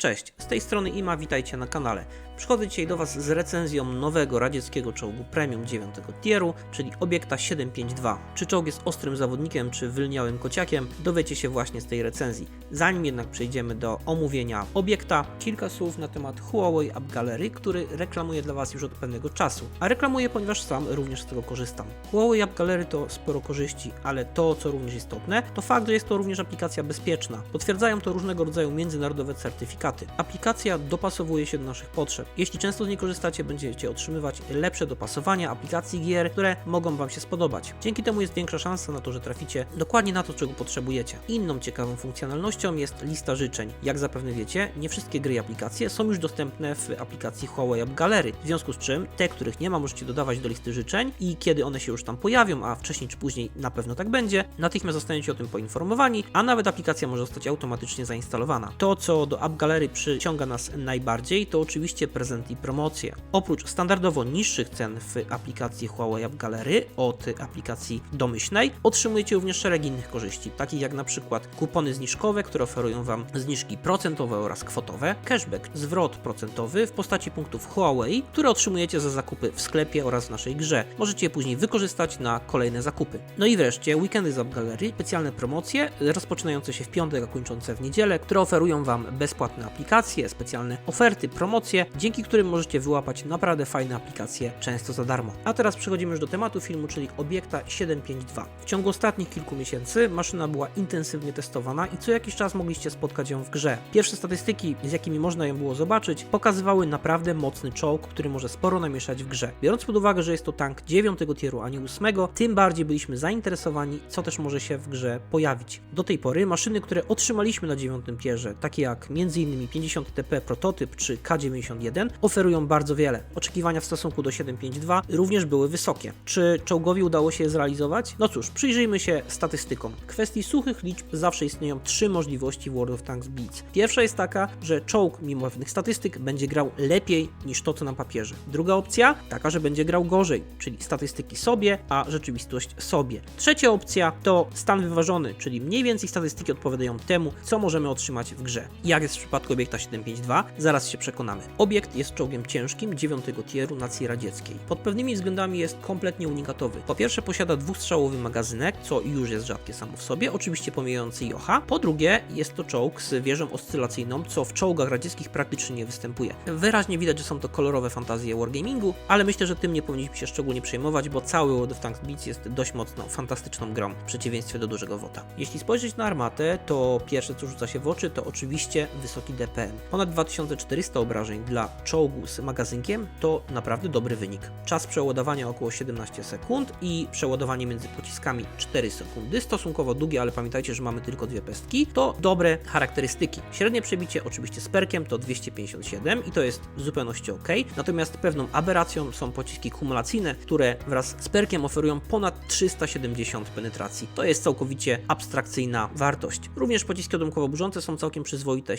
Cześć, z tej strony Ima, witajcie na kanale. Przychodzę dzisiaj do Was z recenzją nowego radzieckiego czołgu premium 9 tieru, czyli Obiekta 752. Czy czołg jest ostrym zawodnikiem, czy wylniałym kociakiem, dowiecie się właśnie z tej recenzji. Zanim jednak przejdziemy do omówienia Obiekta, kilka słów na temat Huawei App Gallery, który reklamuję dla Was już od pewnego czasu. A reklamuję, ponieważ sam również z tego korzystam. Huawei App Gallery to sporo korzyści, ale to, co również istotne, to fakt, że jest to również aplikacja bezpieczna. Potwierdzają to różnego rodzaju międzynarodowe certyfikaty. Aplikacja dopasowuje się do naszych potrzeb. Jeśli często z niej korzystacie, będziecie otrzymywać lepsze dopasowania aplikacji gier, które mogą Wam się spodobać. Dzięki temu jest większa szansa na to, że traficie dokładnie na to, czego potrzebujecie. Inną ciekawą funkcjonalnością jest lista życzeń. Jak zapewne wiecie, nie wszystkie gry i aplikacje są już dostępne w aplikacji Huawei App Gallery. W związku z czym te, których nie ma, możecie dodawać do listy życzeń i kiedy one się już tam pojawią, a wcześniej czy później na pewno tak będzie, natychmiast zostaniecie o tym poinformowani, a nawet aplikacja może zostać automatycznie zainstalowana. To, co do App Gallery przyciąga nas najbardziej, to oczywiście prezent i promocje. Oprócz standardowo niższych cen w aplikacji Huawei App Gallery od aplikacji domyślnej, otrzymujecie również szereg innych korzyści, takich jak na przykład kupony zniżkowe, które oferują Wam zniżki procentowe oraz kwotowe, cashback, zwrot procentowy w postaci punktów Huawei, które otrzymujecie za zakupy w sklepie oraz w naszej grze. Możecie je później wykorzystać na kolejne zakupy. No i wreszcie weekendy z App Gallery, specjalne promocje rozpoczynające się w piątek, a kończące w niedzielę, które oferują Wam bezpłatne aplikacje, specjalne oferty, promocje, dzięki którym możecie wyłapać naprawdę fajne aplikacje, często za darmo. A teraz przechodzimy już do tematu filmu, czyli Obiekta 752. W ciągu ostatnich kilku miesięcy maszyna była intensywnie testowana i co jakiś czas mogliście spotkać ją w grze. Pierwsze statystyki, z jakimi można ją było zobaczyć, pokazywały naprawdę mocny czołg, który może sporo namieszać w grze. Biorąc pod uwagę, że jest to tank 9 tieru, a nie 8, tym bardziej byliśmy zainteresowani, co też może się w grze pojawić. Do tej pory maszyny, które otrzymaliśmy na 9 tierze, takie jak m.in. 50 TP prototyp czy K91, oferują bardzo wiele. Oczekiwania w stosunku do 752 również były wysokie. Czy czołgowi udało się je zrealizować? No cóż, przyjrzyjmy się statystykom. W kwestii suchych liczb zawsze istnieją trzy możliwości World of Tanks Beats. Pierwsza jest taka, że czołg, mimo pewnych statystyk, będzie grał lepiej niż to, co na papierze. Druga opcja, taka, że będzie grał gorzej, czyli statystyki sobie, a rzeczywistość sobie. Trzecia opcja to stan wyważony, czyli mniej więcej statystyki odpowiadają temu, co możemy otrzymać w grze. Jak jest w przypadku obiekta 752, zaraz się przekonamy. Obiekt jest czołgiem ciężkim 9 tieru nacji radzieckiej. Pod pewnymi względami jest kompletnie unikatowy. Po pierwsze posiada dwustrzałowy magazynek, co już jest rzadkie samo w sobie, oczywiście pomijający Jocha. Po drugie jest to czołg z wieżą oscylacyjną, co w czołgach radzieckich praktycznie nie występuje. Wyraźnie widać, że są to kolorowe fantazje wargamingu, ale myślę, że tym nie powinniśmy się szczególnie przejmować, bo cały World of Tanks Beats jest dość mocno fantastyczną grą, w przeciwieństwie do dużego wota. Jeśli spojrzeć na armatę, to pierwsze co rzuca się w oczy to oczywiście wysoki DPM. Ponad 2400 obrażeń dla czołgu z magazynkiem to naprawdę dobry wynik. Czas przeładowania około 17 sekund i przeładowanie między pociskami 4 sekundy, stosunkowo długie, ale pamiętajcie, że mamy tylko dwie pestki, to dobre charakterystyki. Średnie przebicie oczywiście z perkiem to 257 i to jest w zupełności ok, natomiast pewną aberracją są pociski kumulacyjne, które wraz z perkiem oferują ponad 370 penetracji. To jest całkowicie abstrakcyjna wartość. Również pociski odłamkowo burzące są całkiem przyzwoite,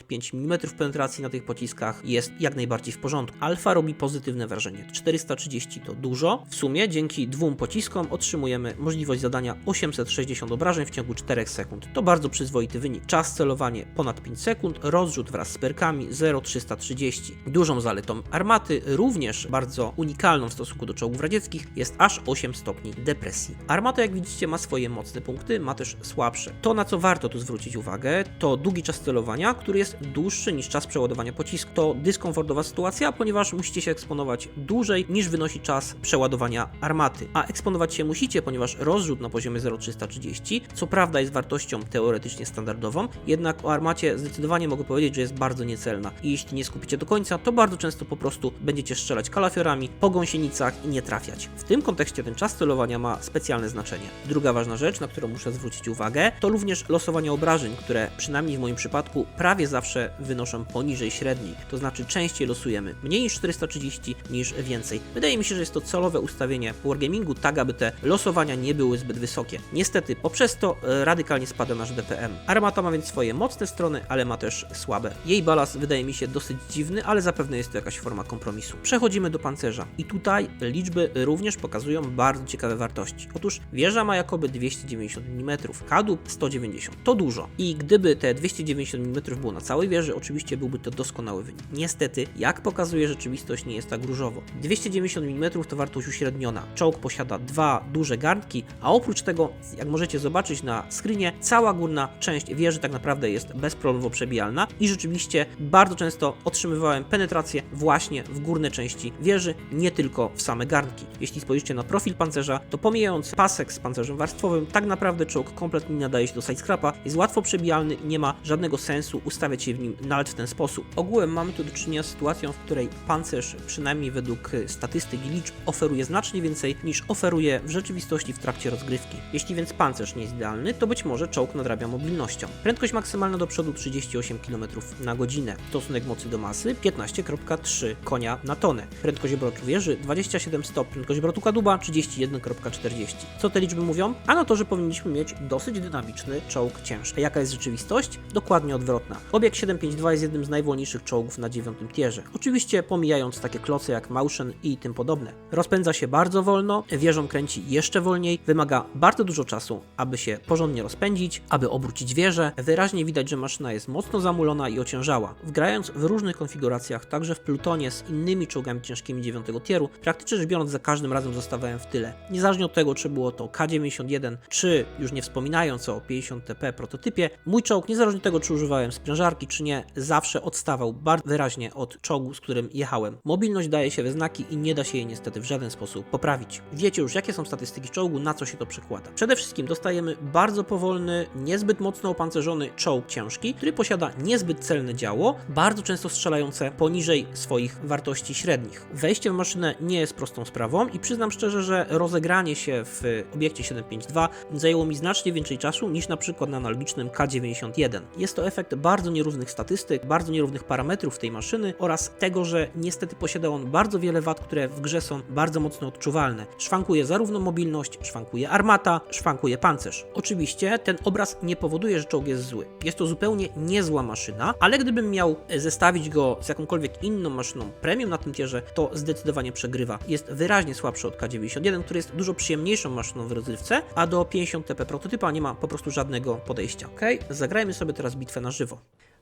75 mm penetracji na tych pociskach jest jak najbardziej w porządku. Alfa robi pozytywne wrażenie. 430 to dużo. W sumie dzięki dwóm pociskom otrzymujemy możliwość zadania 860 obrażeń w ciągu 4 sekund. To bardzo przyzwoity wynik. Czas celowanie ponad 5 sekund, rozrzut wraz z perkami 0,330. Dużą zaletą armaty, również bardzo unikalną w stosunku do czołgów radzieckich, jest aż 8 stopni depresji. Armata, jak widzicie, ma swoje mocne punkty, ma też słabsze. To, na co warto tu zwrócić uwagę, to długi czas celowania, który jest dłuższy niż czas przeładowania pocisku. To dyskomfortowa sytuacja, ponieważ musicie się eksponować dłużej niż wynosi czas przeładowania armaty. A eksponować się musicie, ponieważ rozrzut na poziomie 0,330 co prawda jest wartością teoretycznie standardową, jednak o armacie zdecydowanie mogę powiedzieć, że jest bardzo niecelna. I jeśli nie skupicie do końca, to bardzo często po prostu będziecie strzelać kalafiorami po gąsienicach i nie trafiać. W tym kontekście ten czas celowania ma specjalne znaczenie. Druga ważna rzecz, na którą muszę zwrócić uwagę, to również losowanie obrażeń, które przynajmniej w moim przypadku prawie zawsze wynoszą poniżej średniej. To znaczy częściej losujemy mniej niż 430 niż więcej. Wydaje mi się, że jest to celowe ustawienie w Wargamingu, tak aby te losowania nie były zbyt wysokie. Niestety, poprzez to e, radykalnie spada nasz DPM. Armata ma więc swoje mocne strony, ale ma też słabe. Jej balans wydaje mi się dosyć dziwny, ale zapewne jest to jakaś forma kompromisu. Przechodzimy do pancerza. I tutaj liczby również pokazują bardzo ciekawe wartości. Otóż wieża ma jakoby 290 mm, kadłub 190. To dużo. I gdyby te 290 mm było na na całej wieży, oczywiście byłby to doskonały wynik. Niestety, jak pokazuje rzeczywistość, nie jest tak różowo. 290 mm to wartość uśredniona. Czołg posiada dwa duże garnki, a oprócz tego, jak możecie zobaczyć na screenie, cała górna część wieży tak naprawdę jest bezproblemowo przebijalna i rzeczywiście bardzo często otrzymywałem penetrację właśnie w górne części wieży, nie tylko w same garnki. Jeśli spojrzycie na profil pancerza, to pomijając pasek z pancerzem warstwowym, tak naprawdę czołg kompletnie nie nadaje się do sidescrapa, jest łatwo przebijalny i nie ma żadnego sensu ustawiać się w nim nawet w ten sposób. Ogółem mamy tu do czynienia z sytuacją, w której pancerz, przynajmniej według statystyk i liczb, oferuje znacznie więcej niż oferuje w rzeczywistości w trakcie rozgrywki. Jeśli więc pancerz nie jest idealny, to być może czołg nadrabia mobilnością. Prędkość maksymalna do przodu 38 km na godzinę. Stosunek mocy do masy 15,3 konia na tonę. Prędkość obrotu wieży 27 stopni. Prędkość obrotu kadłuba 31,40. Co te liczby mówią? Ano to, że powinniśmy mieć dosyć dynamiczny czołg ciężki. A jaka jest rzeczywistość? Dokładnie odwrotna. Obiekt 752 jest jednym z najwolniejszych czołgów na dziewiątym tierze. Oczywiście pomijając takie kloce jak Mauschen i tym podobne. Rozpędza się bardzo wolno, wieżą kręci jeszcze wolniej, wymaga bardzo dużo czasu, aby się porządnie rozpędzić, aby obrócić wieżę. Wyraźnie widać, że maszyna jest mocno zamulona i ociężała. Wgrając w różnych konfiguracjach, także w Plutonie z innymi czołgami ciężkimi 9 tieru, praktycznie rzecz biorąc za każdym razem zostawałem w tyle. Niezależnie od tego, czy było to K91, czy już nie wspominając o 50TP prototypie, mój czołg, niezależnie od tego, czy używałem sprężarki, czy nie, zawsze odstawał bardzo wyraźnie od czołgu, z którym jechałem. Mobilność daje się we znaki i nie da się jej niestety w żaden sposób poprawić. Wiecie już, jakie są statystyki czołgu, na co się to przekłada. Przede wszystkim dostajemy bardzo powolny, niezbyt mocno opancerzony czołg ciężki, który posiada niezbyt celne działo, bardzo często strzelające poniżej swoich wartości średnich. Wejście w maszynę nie jest prostą sprawą i przyznam szczerze, że rozegranie się w obiekcie 752 zajęło mi znacznie więcej czasu niż na przykład na analogicznym K91. Jest to efekt bardzo nierównych statystyk, bardzo nierównych parametrów tej maszyny oraz tego, że niestety posiada on bardzo wiele wad, które w grze są bardzo mocno odczuwalne. Szwankuje zarówno mobilność, szwankuje armata, szwankuje pancerz. Oczywiście ten obraz nie powoduje, że czołg jest zły. Jest to zupełnie niezła maszyna, ale gdybym miał zestawić go z jakąkolwiek inną maszyną premium na tym tierze, to zdecydowanie przegrywa. Jest wyraźnie słabszy od K91, który jest dużo przyjemniejszą maszyną w rozrywce, a do 50 TP prototypa nie ma po prostu żadnego podejścia. Ok, zagrajmy sobie teraz bitwę na żywo.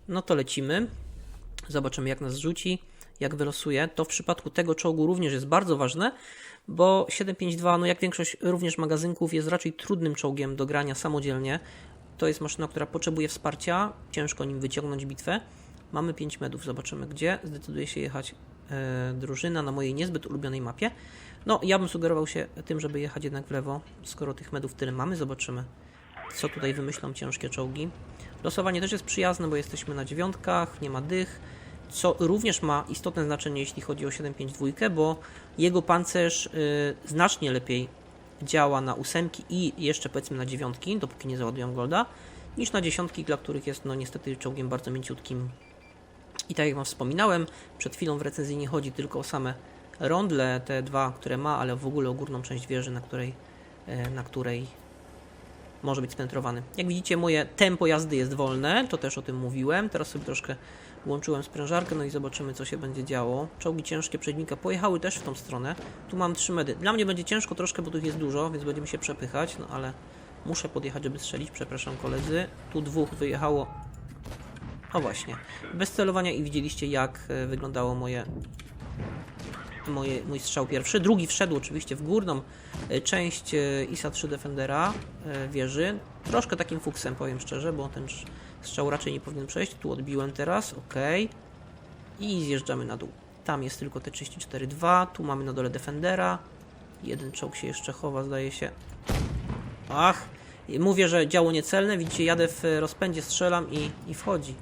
No to lecimy. Zobaczymy jak nas rzuci, jak wylosuje. To w przypadku tego czołgu również jest bardzo ważne, bo 752, no jak większość również magazynków, jest raczej trudnym czołgiem do grania samodzielnie. To jest maszyna, która potrzebuje wsparcia, ciężko nim wyciągnąć bitwę. Mamy 5 medów, zobaczymy gdzie. Zdecyduje się jechać e, drużyna na mojej niezbyt ulubionej mapie. No, ja bym sugerował się tym, żeby jechać jednak w lewo, skoro tych medów tyle mamy. Zobaczymy, co tutaj wymyślą ciężkie czołgi. Losowanie też jest przyjazne, bo jesteśmy na dziewiątkach, nie ma dych, co również ma istotne znaczenie, jeśli chodzi o 752, bo jego pancerz y, znacznie lepiej działa na ósemki i jeszcze powiedzmy na dziewiątki, dopóki nie załadują golda, niż na dziesiątki, dla których jest no niestety czołgiem bardzo mięciutkim. I tak jak Wam wspominałem, przed chwilą w recenzji nie chodzi tylko o same rondle, te dwa, które ma, ale w ogóle o górną część wieży, na której, e, na której może być spenetrowany. Jak widzicie, moje tempo jazdy jest wolne, to też o tym mówiłem. Teraz sobie troszkę włączyłem sprężarkę, no i zobaczymy, co się będzie działo. Czołgi ciężkie przeciwnika pojechały też w tą stronę. Tu mam trzy medy. Dla mnie będzie ciężko troszkę, bo tu jest dużo, więc będziemy się przepychać, no ale muszę podjechać, żeby strzelić. Przepraszam, koledzy. Tu dwóch wyjechało. O właśnie. Bez celowania i widzieliście, jak e, wyglądało moje moje, mój strzał pierwszy. Drugi wszedł oczywiście w górną e, część e, ISA 3 Defendera e, wieży. Troszkę takim fuksem, powiem szczerze, bo ten strzał raczej nie powinien przejść. Tu odbiłem teraz, ok. I zjeżdżamy na dół. Tam jest tylko T34-2, tu mamy na dole Defendera. Jeden czołg się jeszcze chowa, zdaje się. Ach, mówię, że działo niecelne. Widzicie, jadę w rozpędzie, strzelam i, i wchodzi.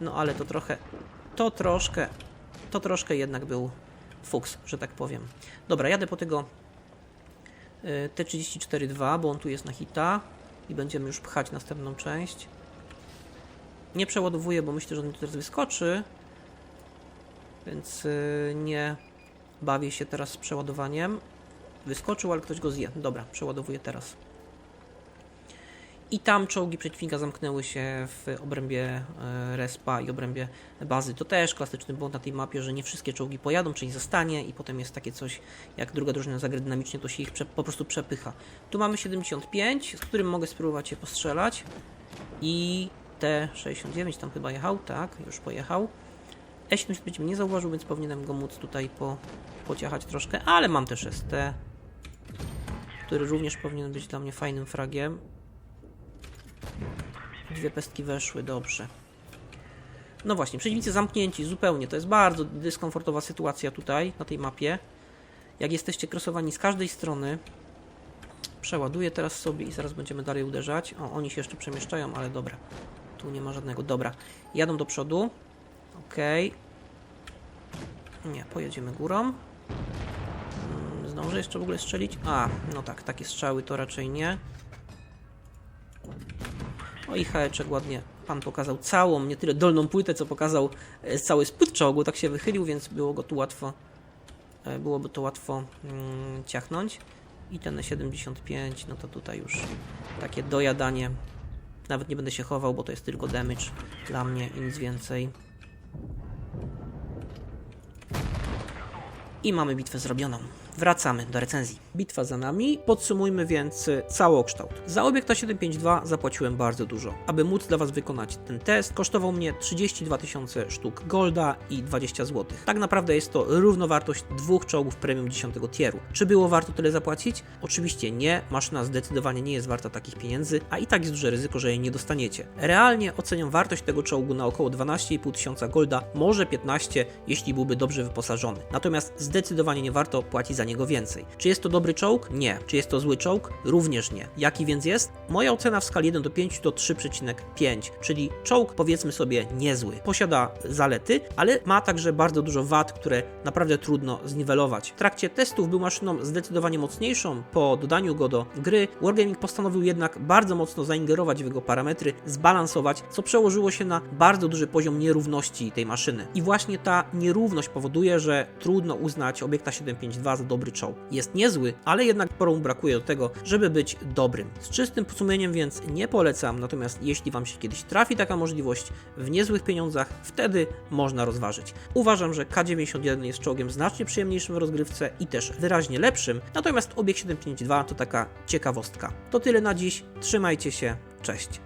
No ale to trochę, to troszkę, to troszkę jednak był fuks, że tak powiem. Dobra, jadę po tego y, T34-2, bo on tu jest na hita i będziemy już pchać następną część. Nie przeładowuję, bo myślę, że on mi teraz wyskoczy, więc y, nie bawię się teraz z przeładowaniem. Wyskoczył, ale ktoś go zje. Dobra, przeładowuję teraz. I tam czołgi przeciwnika zamknęły się w obrębie e, respa i obrębie bazy. To też klasyczny błąd na tej mapie, że nie wszystkie czołgi pojadą, część zostanie i potem jest takie coś, jak druga drużyna zagra dynamicznie, to się ich po prostu przepycha. Tu mamy 75, z którym mogę spróbować się postrzelać i T69 tam chyba jechał, tak, już pojechał. E75 mnie nie zauważył, więc powinienem go móc tutaj po, pociachać troszkę, ale mam też ST, który również powinien być dla mnie fajnym fragiem. Dwie pestki weszły, dobrze. No właśnie, przeciwnicy zamknięci zupełnie. To jest bardzo dyskomfortowa sytuacja tutaj, na tej mapie. Jak jesteście krosowani z każdej strony. Przeładuję teraz sobie i zaraz będziemy dalej uderzać. O, oni się jeszcze przemieszczają, ale dobra. Tu nie ma żadnego. Dobra, jadą do przodu. Okej. Nie, pojedziemy górą. Mm, Zdążę jeszcze w ogóle strzelić? A, no tak, takie strzały to raczej nie. O i haeczek ładnie pan pokazał całą, nie tyle dolną płytę, co pokazał e, cały spód czołgu, tak się wychylił, więc było go tu łatwo, e, byłoby to łatwo mm, ciachnąć. I ten 75, no to tutaj już takie dojadanie. Nawet nie będę się chował, bo to jest tylko damage dla mnie i nic więcej. I mamy bitwę zrobioną. Wracamy do recenzji. Bitwa za nami. Podsumujmy więc y, całokształt. Za obiekta 752 zapłaciłem bardzo dużo. Aby móc dla Was wykonać ten test, kosztował mnie 32 tysiące sztuk golda i 20 zł. Tak naprawdę jest to równowartość dwóch czołgów premium 10 tieru. Czy było warto tyle zapłacić? Oczywiście nie. Maszyna zdecydowanie nie jest warta takich pieniędzy, a i tak jest duże ryzyko, że jej nie dostaniecie. Realnie oceniam wartość tego czołgu na około 12,5 tysiąca golda, może 15, jeśli byłby dobrze wyposażony. Natomiast zdecydowanie nie warto płacić za niego więcej. Czy jest to dobry czołg? Nie. Czy jest to zły czołg? Również nie. Jaki więc jest? Moja ocena w skali 1 do 5 to 3,5, czyli czołg powiedzmy sobie niezły. Posiada zalety, ale ma także bardzo dużo wad, które naprawdę trudno zniwelować. W trakcie testów był maszyną zdecydowanie mocniejszą. Po dodaniu go do gry, Wargaming postanowił jednak bardzo mocno zaingerować w jego parametry, zbalansować, co przełożyło się na bardzo duży poziom nierówności tej maszyny. I właśnie ta nierówność powoduje, że trudno uznać obiekta 752 za dobry czołg. Jest niezły, ale jednak sporo mu brakuje do tego, żeby być dobrym. Z czystym sumieniem więc nie polecam, natomiast jeśli Wam się kiedyś trafi taka możliwość w niezłych pieniądzach, wtedy można rozważyć. Uważam, że K91 jest czołgiem znacznie przyjemniejszym w rozgrywce i też wyraźnie lepszym, natomiast obiekt 752 to taka ciekawostka. To tyle na dziś, trzymajcie się, cześć.